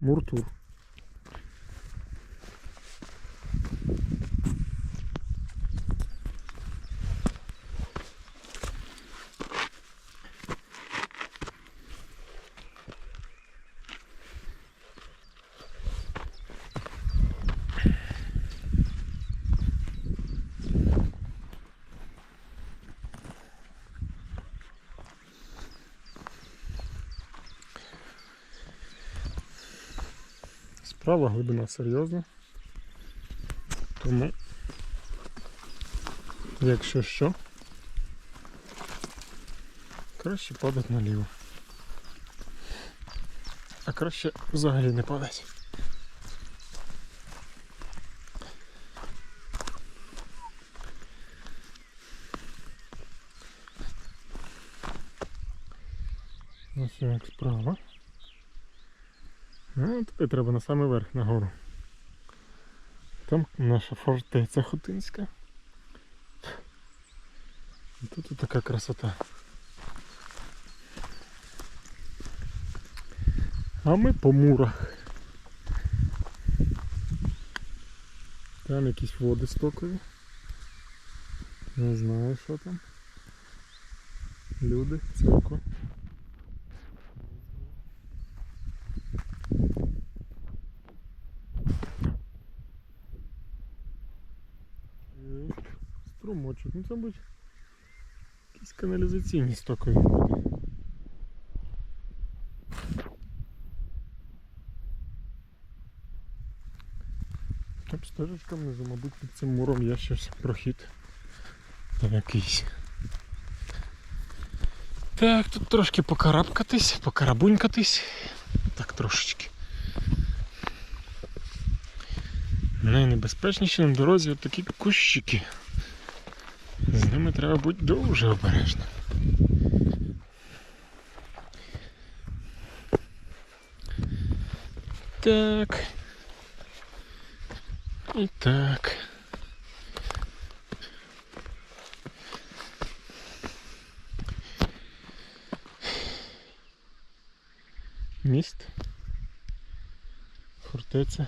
Murtur. Справа глибина серйозна. Тому, якщо що, краще падати наліво. А краще взагалі не падати. Ось як справа. Ну, тепер треба на самий верх нагору. Там наша фортеця Хотинська. І тут така красота. А ми по мурах. Там якісь води стокові. Не знаю, що там. Люди, церква. Є Струмочок. Ну це будь якісь каналізаційні стокові води. Там стежечка внизу, мабуть, під цим муром є щось прохід. Там якийсь. Так, тут трошки покарабкатись, покарабунькатись. Так трошечки. Найнебезпечніші на дорозі от такі кущики. З ними треба бути дуже обережним. Так. І так. Міст. Фортеця.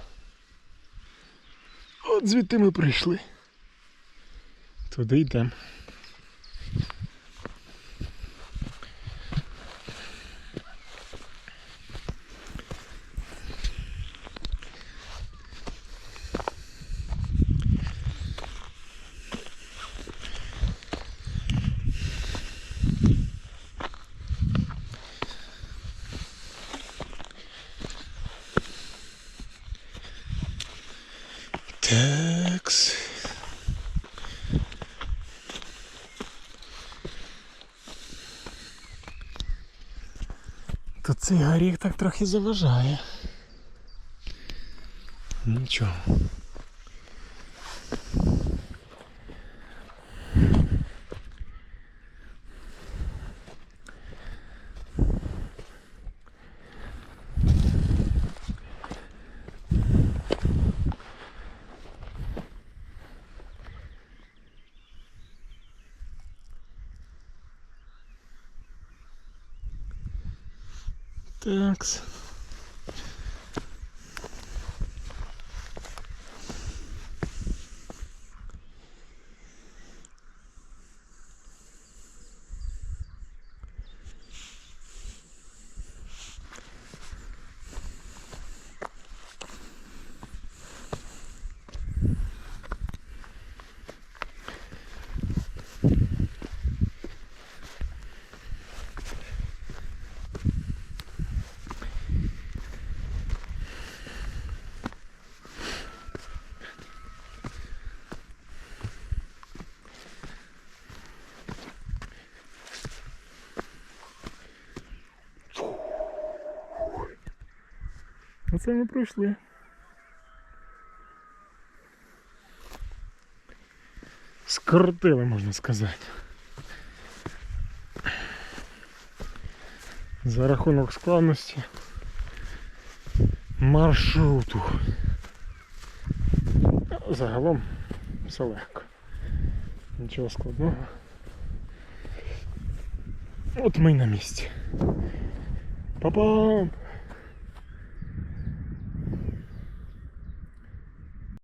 От звідти ми прийшли. Туди йдемо. Такс. Тут цей горіх так трохи заважає. Нічого. Такс. Оце ми пройшли. Скрутили, можна сказати. За рахунок складності маршруту. Загалом все легко. Нічого складного. От ми й на місці. Па-пам!